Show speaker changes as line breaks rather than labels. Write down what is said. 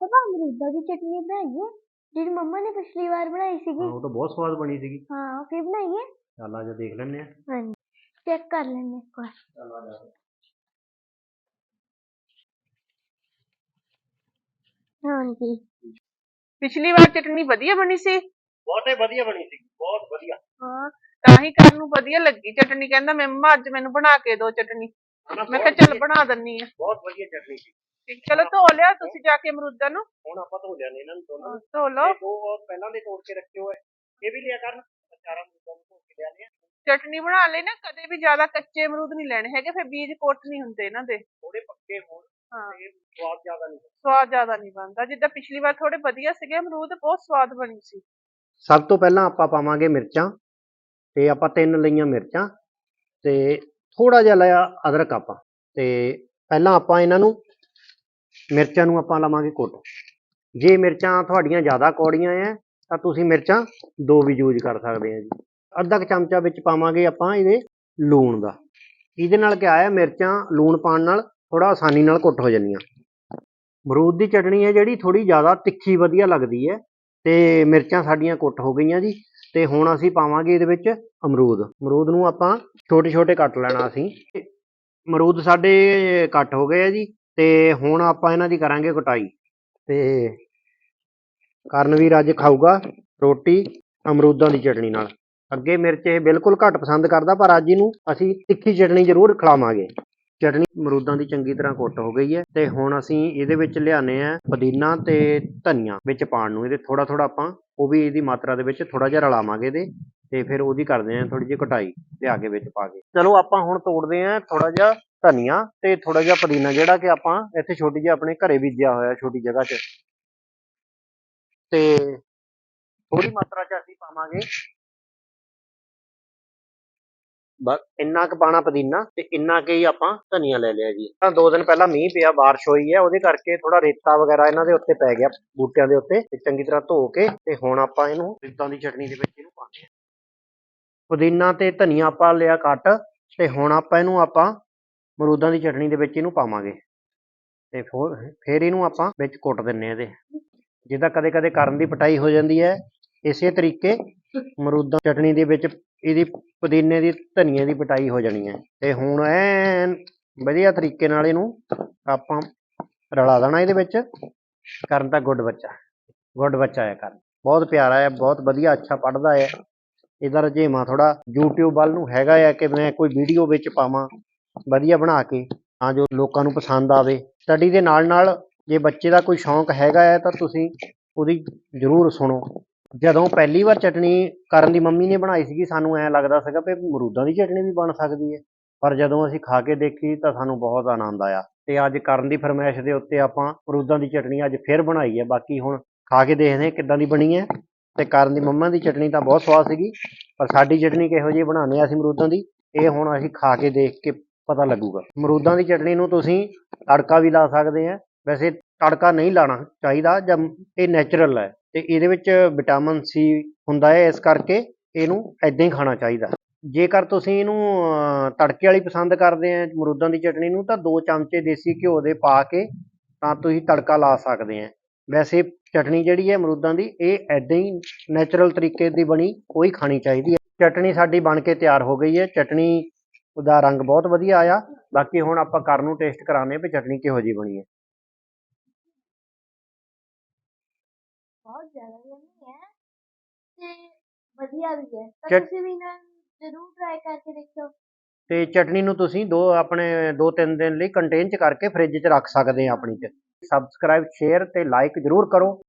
ਪਾਪਾ ਅਮਰੂਦਾਂ ਦੀ ਚਟਨੀ ਬਣਾਈਏ ਜਿਹੜੀ ਮੰਮਾ ਨੇ ਪਿਛਲੀ ਵਾਰ ਬਣਾਈ
ਹਾਂ
ਸੀਗੀ
ਉਹ ਤਾਂ ਬਹੁਤ ਸਵਾਦ ਬਣੀ ਸੀਗੀ।
ਹਾਂ ਉਹ ਫਿਰ ਬਣਾਈਏ?
ਚੱਲ ਆ ਜਾ ਦੇਖ ਲੈਂਦੇ ਆ
ਹਾਂਜੀ ਚੈੱਕ ਕਰ ਲੈਂਦੇ ਇੱਕ ਵਾਰ।
ਚੱਲ ਆ ਜਾ।
ਹਾਂਜੀ।
ਪਿਛਲੀ ਵਾਰ ਚਟਨੀ ਵਧੀਆ ਬਣੀ ਸੀ?
ਬਹੁਤ ਹੀ ਵਧੀਆ ਬਣੀ ਸੀ ਬਹੁਤ ਵਧੀਆ।
ਹਾਂ ਤਾਂ ਹੀ ਕਰਨ ਨੂੰ ਵਧੀਆ ਲੱਗੀ ਚਟਨੀ। ਕਹਿੰਦਾ ਮੰਮਾ ਅੱਜ ਮੈਨੂੰ ਬਣਾ ਕੇ ਦਿਓ ਚਟਨੀ। ਮੈਂ ਕਿਹਾ ਚੱਲ ਬਣਾ ਦਿੰਨੀ ਆ।
ਬਹੁਤ ਵਧੀਆ ਚਟਨੀ ਸੀ।
ਚਲੋ ਧੋ ਲਿਆ ਤੁਸੀਂ ਜਾ ਕੇ ਅਮਰੂਦਾਂ ਨੂੰ।
ਹੁਣ ਆਪਾਂ ਧੋ ਲਿਆਨੇ ਇਹਨਾਂ ਨੂੰ ਦੋਨਾਂ ਨੂੰ।
ਧੋ ਲਓ।
ਤੇ ਦੋ ਪਹਿਲਾਂ ਦੇ ਤੋੜ ਕੇ ਰੱਖੇ ਹੋਏ ਇਹ ਵੀ ਲਿਆ ਕਰਨ ਚਾਰਾਂ ਨੂੰ ਧੋ ਕੇ ਲਿਆਨੇ ਆ
ਚਟਨੀ ਬਣਾ ਲਈ ਨਾ ਕਦੇ ਵੀ ਜ਼ਿਆਦਾ ਕੱਚੇ ਅਮਰੂਦ ਨਹੀਂ ਲੈਣੇ ਹੈਗੇ ਫਿਰ ਬੀਜ ਕੋਟ ਨਹੀਂ ਹੁੰਦੇ ਇਹਨਾਂ ਦੇ।
ਥੋੜੇ ਪੱਕੇ ਹੋਣ
ਹਾਂ।
ਤੇ ਸਵਾਦ ਜ਼ਿਆਦਾ ਨਹੀਂ
ਸਵਾਦ ਜ਼ਿਆਦਾ ਨਹੀਂ ਬਣਦਾ। ਜਿੱਦਾਂ ਪਿਛਲੀ ਵਾਰ ਥੋੜੇ ਵਧੀਆ ਸੀਗੇ ਅਮਰੂਦ ਬਹੁਤ ਸਵਾਦ ਬਣੀ ਸੀ।
ਸਭ ਤੋਂ ਪਹਿਲਾਂ ਆਪਾਂ ਪਾਵਾਂਗੇ ਮਿਰਚਾਂ ਤੇ ਆਪਾਂ ਤਿੰਨ ਲਈਆਂ ਮਿਰਚਾਂ ਤੇ ਥੋੜਾ ਜਿਹਾ ਲਿਆ ਅਦਰਕ ਆਪਾਂ। ਤੇ ਪਹਿਲਾਂ ਆਪਾਂ ਇਹਨਾਂ ਨੂੰ ਮਿਰਚਾਂ ਨੂੰ ਆਪਾਂ ਲਵਾਂਗੇ ਕੁੱਟ ਜੇ ਮਿਰਚਾਂ ਤੁਹਾਡੀਆਂ ਜ਼ਿਆਦਾ ਕੌੜੀਆਂ ਐ, ਤਾਂ ਤੁਸੀਂ ਮਿਰਚਾਂ ਦੋ ਵੀ ਯੂਜ਼ ਕਰ ਸਕਦੇ ਆ ਜੀ। ਅੱਧਾ ਕੁ ਚਮਚਾ ਵਿੱਚ ਪਾਵਾਂਗੇ ਆਪਾਂ ਇਹਦੇ ਲੂਣ ਦਾ। ਇਹਦੇ ਨਾਲ ਕਿਆ ਹੈ ਮਿਰਚਾਂ ਲੂਣ ਪਾਉਣ ਨਾਲ ਥੋੜਾ ਆਸਾਨੀ ਨਾਲ ਕੁੱਟ ਹੋ ਜਾਂਦੀਆਂ। ਅਮਰੂਦ ਦੀ ਚਟਣੀ ਹੈ ਜਿਹੜੀ ਥੋੜੀ ਜ਼ਿਆਦਾ ਤਿੱਖੀ ਵਧੀਆ ਲੱਗਦੀ ਹੈ ਤੇ ਮਿਰਚਾਂ ਸਾਡੀਆਂ ਕੁੱਟ ਹੋ ਗਈਆਂ ਜੀ, ਤੇ ਹੁਣ ਅਸੀਂ ਪਾਵਾਂਗੇ ਇਹਦੇ ਵਿੱਚ ਅਮਰੂਦ। ਅਮਰੂਦ ਨੂੰ ਆਪਾਂ ਛੋਟੇ ਛੋਟੇ ਕੱਟ ਲੈਣਾ ਅਸੀਂ। ਅਮਰੂਦ ਸਾਡੇ ਕੱਟ ਹੋ ਗਏ ਆ ਜੀ। ਤੇ ਹੁਣ ਆਪਾਂ ਇਹਨਾਂ ਦੀ ਕਰਾਂਗੇ ਕਟਾਈ। ਤੇ ਕਰਨਵੀਰ ਅੱਜ ਖਾਊਗਾ ਰੋਟੀ ਅਮਰੂਦਾਂ ਦੀ ਚਟਣੀ ਨਾਲ। ਅੱਗੇ ਮਿਰਚ ਇਹ ਬਿਲਕੁਲ ਘੱਟ ਪਸੰਦ ਕਰਦਾ, ਪਰ ਅੱਜ ਇਹਨੂੰ ਅਸੀਂ ਤਿੱਖੀ ਚਟਣੀ ਜ਼ਰੂਰ ਖਿਲਾਵਾਂਗੇ। ਚਟਣੀ ਅਮਰੂਦਾਂ ਦੀ ਚੰਗੀ ਤਰ੍ਹਾਂ ਕੁੱਟ ਹੋ ਗਈ ਹੈ ਤੇ ਹੁਣ ਅਸੀਂ ਇਹਦੇ ਵਿੱਚ ਲਿਆਨੇ ਆ ਪੁਦੀਨਾ ਤੇ ਧਨੀਆ ਵਿੱਚ ਪਾਉਣ ਨੂੰ। ਇਹਦੇ ਥੋੜਾ ਥੋੜਾ ਆਪਾਂ ਉਹ ਵੀ ਇਹਦੀ ਮਾਤਰਾ ਦੇ ਵਿੱਚ ਥੋੜਾ ਜਿਹਾ ਰਲਾਵਾਂਗੇ ਇਹਦੇ ਤੇ ਫਿਰ ਉਹਦੀ ਕਰਦੇ ਆ ਥੋੜੀ ਜਿਹੀ ਕਟਾਈ ਲਿਆ ਕੇ ਵਿੱਚ ਪਾ ਕੇ। ਚਲੋ ਆਪਾਂ ਹੁਣ ਤੋੜਦੇ ਆ ਥੋੜਾ ਜਿਹਾ ਧਨੀਆ ਤੇ ਥੋੜਾ ਜਿਹਾ ਪੁਦੀਨਾ ਜਿਹੜਾ ਕਿ ਆਪਾਂ ਇੱਥੇ ਛੋਟੀ ਜਿਹੀ ਆਪਣੇ ਘਰੇ ਬੀਜਿਆ ਹੋਇਆ ਛੋਟੀ ਜਗ੍ਹਾ 'ਚ। ਤੇ ਥੋੜੀ ਮਾਤਰਾ 'ਚ ਅਸੀਂ ਪਾਵਾਂਗੇ। ਬਸ ਇੰਨਾ ਕੁ ਪਾਣਾ ਪੁਦੀਨਾ ਤੇ ਇੰਨਾ ਕੁ ਹੀ ਆਪਾਂ ਧਨੀਆ ਲੈ ਲਿਆ ਜੀ। ਤਾਂ ਦੋ ਦਿਨ ਪਹਿਲਾਂ ਮੀਂਹ ਪਿਆ, ਬਾਰਿਸ਼ ਹੋਈ ਹੈ, ਉਹਦੇ ਕਰਕੇ ਥੋੜਾ ਰੇਤਾ ਵਗੈਰਾ ਇਹਨਾਂ ਦੇ ਉੱਤੇ ਪੈ ਗਿਆ, ਬੂਟਿਆਂ ਦੇ ਉੱਤੇ ਤੇ ਚੰਗੀ ਤਰ੍ਹਾਂ ਧੋ ਕੇ ਤੇ ਹੁਣ ਆਪਾਂ ਇਹਨੂੰ ਰਿੱਤਾਂ ਦੀ ਚਟਨੀ ਦੇ ਵਿੱਚ ਇਹਨੂੰ ਪਾਉਂਦੇ ਹਾਂ। ਪੁਦੀਨਾ ਤੇ ਧਨੀਆ ਆਪਾਂ ਲਿਆ ਕੱਟ ਤੇ ਹੁਣ ਆਪਾਂ ਇਹਨੂੰ ਆਪਾਂ ਮਰੂਦਾਂ ਦੀ ਚਟਨੀ ਦੇ ਵਿੱਚ ਇਹਨੂੰ ਪਾਵਾਂਗੇ। ਤੇ ਫੋ- ਫਿਰ ਇਹਨੂੰ ਆਪਾਂ ਵਿੱਚ ਕੁੱਟ ਦਿੰਨੇ ਆ ਇਹਦੇ। ਜਿੱਦਾਂ ਕਦੇ ਕਦੇ ਕਰਨ ਦੀ ਪਟਾਈ ਹੋ ਜਾਂਦੀ ਹੈ, ਇਸੇ ਤਰੀਕੇ ਮਰੂਦਾਂ ਚਟਣੀ ਦੇ ਵਿੱਚ ਇਹਦੀ ਪੁਦੀਨੇ ਦੀ, ਧਨੀਏ ਦੀ ਪਟਾਈ ਹੋ ਜਾਣੀ ਹੈ। ਤੇ ਹੁਣ ਐਨ ਵਧੀਆ ਤਰੀਕੇ ਨਾਲ ਇਹਨੂੰ ਆਪਾਂ ਰਲਾ ਦੇਣਾ ਇਹਦੇ ਵਿੱਚ। ਕਰਨ ਤਾਂ ਗੁੱਡ ਬੱਚਾ। ਗੁੱਡ ਬੱਚਾ ਹੈ ਕਰਨ। ਬਹੁਤ ਪਿਆਰਾ ਹੈ, ਬਹੁਤ ਵਧੀਆ, ਅੱਛਾ ਪੜ੍ਹਦਾ ਹੈ। ਇਹਦਾ ਰੁਝੇਵਾਂ ਥੋੜਾ YouTube ਵੱਲ ਨੂੰ ਹੈਗਾ ਆ ਕਿ ਮੈਂ ਕੋਈ ਵੀਡੀਓ ਵਿੱਚ ਪਾਵਾਂ। ਵਧੀਆ ਬਣਾ ਕੇ, ਤਾਂ ਜੋ ਲੋਕਾਂ ਨੂੰ ਪਸੰਦ ਆਵੇ। ਸਟੱਡੀ ਦੇ ਨਾਲ ਨਾਲ ਜੇ ਬੱਚੇ ਦਾ ਕੋਈ ਸ਼ੌਂਕ ਹੈਗਾ ਹੈ, ਤਾਂ ਤੁਸੀਂ ਉਹਦੀ ਜ਼ਰੂਰ ਸੁਣੋ। ਜਦੋਂ ਪਹਿਲੀ ਵਾਰ ਚਟਣੀ ਕਰਨ ਦੀ ਮੰਮੀ ਨੇ ਬਣਾਈ ਸੀਗੀ, ਸਾਨੂੰ ਐਂ ਲੱਗਦਾ ਸੀਗਾ ਵੀ ਮਰੂਦਾਂ ਦੀ ਚਟਣੀ ਵੀ ਬਣ ਸਕਦੀ ਹੈ। ਪਰ ਜਦੋਂ ਅਸੀਂ ਖਾ ਕੇ ਦੇਖੀ, ਤਾਂ ਸਾਨੂੰ ਬਹੁਤ ਆਨੰਦ ਆਇਆ। ਤੇ ਅੱਜ ਕਰਨ ਦੀ ਫਰਮਾਇਸ਼ ਦੇ ਉੱਤੇ ਆਪਾਂ ਮਰੂਦਾਂ ਦੀ ਚਟਣੀ ਅੱਜ ਫਿਰ ਬਣਾਈ ਹੈ। ਬਾਕੀ ਹੁਣ ਖਾ ਕੇ ਦੇਖਦੇ ਹਾਂ ਕਿੱਦਾਂ ਦੀ ਬਣੀ ਹੈ। ਤੇ ਕਰਨ ਦੀ ਮੰਮਾ ਦੀ ਚਟਣੀ ਤਾਂ ਬਹੁਤ ਸਵਾਦ ਸੀਗੀ, ਪਰ ਸਾਡੀ ਚਟਣੀ ਕਿਹੋ ਜਿਹੀ ਬਣਾਉਂਦੇ ਆ ਅਸੀਂ ਮਰੂਦਾਂ ਦੀ? ਇਹ ਹੁਣ ਅਸੀਂ ਖਾ ਕੇ ਦੇਖ ਕੇ ਪਤਾ ਲੱਗੂਗਾ। ਮਰੂਦਾਂ ਦੀ ਚਟਣੀ ਨੂੰ ਤੁਸੀਂ ਤੜਕਾ ਵੀ ਲਾ ਸਕਦੇ ਆ। ਵੈਸੇ ਤੜਕਾ ਨਹੀਂ ਲਾਣਾ ਚਾਹੀਦਾ ਜਦ ਇਹ ਨੈਚੁਰਲ ਹੈ। ਤੇ ਇਹਦੇ ਵਿੱਚ ਵਿਟਾਮਿਨ ਸੀ ਹੁੰਦਾ ਹੈ, ਇਸ ਕਰਕੇ ਇਹਨੂੰ ਐਦਾਂ ਹੀ ਖਾਣਾ ਚਾਹੀਦਾ। ਜੇਕਰ ਤੁਸੀਂ ਇਹਨੂੰ ਤੜਕੇ ਵਾਲੀ ਪਸੰਦ ਕਰਦੇ ਆ ਮਰੂਦਾਂ ਦੀ ਚਟਣੀ ਨੂੰ, ਤਾਂ ਦੋ ਚਮਚੇ ਦੇਸੀ ਘਿਓ ਦੇ ਪਾ ਕੇ ਤਾਂ ਤੁਸੀਂ ਤੜਕਾ ਲਾ ਸਕਦੇ ਆ। ਵੈਸੇ ਚਟਣੀ ਜਿਹੜੀ ਹੈ ਮਰੂਦਾਂ ਦੀ, ਇਹ ਐਦਾਂ ਹੀ ਨੈਚੁਰਲ ਤਰੀਕੇ ਦੀ ਬਣੀ ਉਹੀ ਖਾਣੀ ਚਾਹੀਦੀ ਹੈ। ਚਟਣੀ ਸਾਡੀ ਬਣ ਕੇ ਤਿਆਰ ਹੋ ਗਈ ਹੈ। ਚਟਣੀ ਉਹਦਾ ਰੰਗ ਬਹੁਤ ਵਧੀਆ ਆਇਆ। ਬਾਕੀ ਹੁਣ ਆਪਾਂ ਕਰਨ ਨੂੰ ਟੇਸਟ ਕਰਾਣੇ ਵੀ ਚਟਣੀ ਕਿਹੋ ਜਿਹੀ ਬਣੀ ਹੈ।
ਬਹੁਤ ਜ਼ਿਆਦਾ ਯਮੀ ਹੈ ਤੇ ਵਧੀਆ ਵੀ ਹੈ। ਤਾਂ
ਚਟ-
ਤੁਸੀਂ ਵੀ ਨਾ ਜ਼ਰੂਰ ਟਰਾਈ ਕਰਕੇ ਦੇਖੋ
ਤੇ ਚਟਨੀ ਨੂੰ ਤੁਸੀਂ ਦੋ ਆਪਣੇ ਦੋ ਤਿੰਨ ਦਿਨ ਲਈ ਕੰਟੇਨ ਚ ਕਰਕੇ ਫ੍ਰਿਜ 'ਚ ਰੱਖ ਸਕਦੇ ਆ ਆਪਣੀ 'ਚ। ਸਬਸਕ੍ਰਾਈਬ ਸ਼ੇਅਰ ਤੇ ਲਾਈਕ ਜਰੂਰ ਕਰੋ।